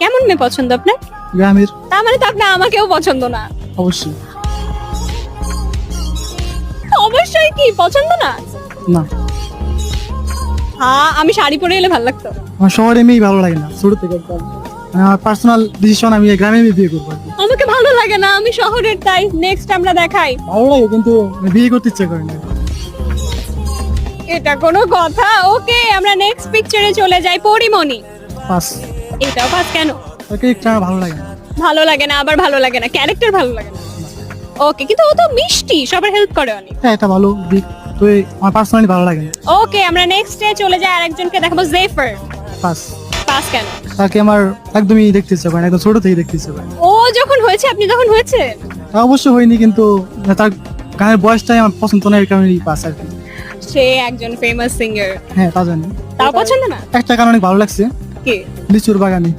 কেমন মেয়ে পছন্দ আপনার? গ্রামের। তার মানে তো আপনার আমাকেও পছন্দ না। অবশ্যই। অবশ্যই কি? পছন্দ না? না। হ্যাঁ আমি শাড়ি পরে এলে ভালো লাগতো। আমার শহরে মেয়ে ভালো লাগে না ছোট থেকে একদম। মানে আমার পার্সোনাল ডিসিশন আমি গ্রামে মেয়ে বিয়ে করব আর কি। আমাকে ভালো লাগে না আমি শহরের তাই নেক্সট আমরা দেখাই। ভালো লাগে কিন্তু বিয়ে করতে ইচ্ছে করি না। এটা কোনো কথা। ওকে আমরা নেক্সট পিকচারে চলে যাই পরিমণি। পাস। এটাও পাস কেন? তাকে একটু ভালো লাগে না। ভালো লাগে না আবার ভালো লাগে না ক্যারেক্টার ভালো লাগে না। ওকে কিন্তু ও তো মিষ্টি সবার হেল্প করে অনেক। হ্যাঁ এটা ভালো দিক তো আমার পার্সোনালি ভালো লাগে ওকে আমরা নেক্সট ডে চলে যাই আরেকজনকে দেখাবো জেফার পাস পাস কেন? তাকে আমার একদমই দেখতে ইচ্ছে করে একদম ছোট থেকে দেখতে ইচ্ছে করে ও যখন হয়েছে আপনি তখন হয়েছে? তা অবশ্য হয়নি কিন্তু তার গানের বয়সটাই আমার পছন্দ না এর কারণেই পাস আর কি। সে একজন ফেমাস সিঙ্গার হ্যাঁ তা জানি। তাও পছন্দ না? একটা কারণে ভালো লাগছে। কি? লিচুর বাগানে।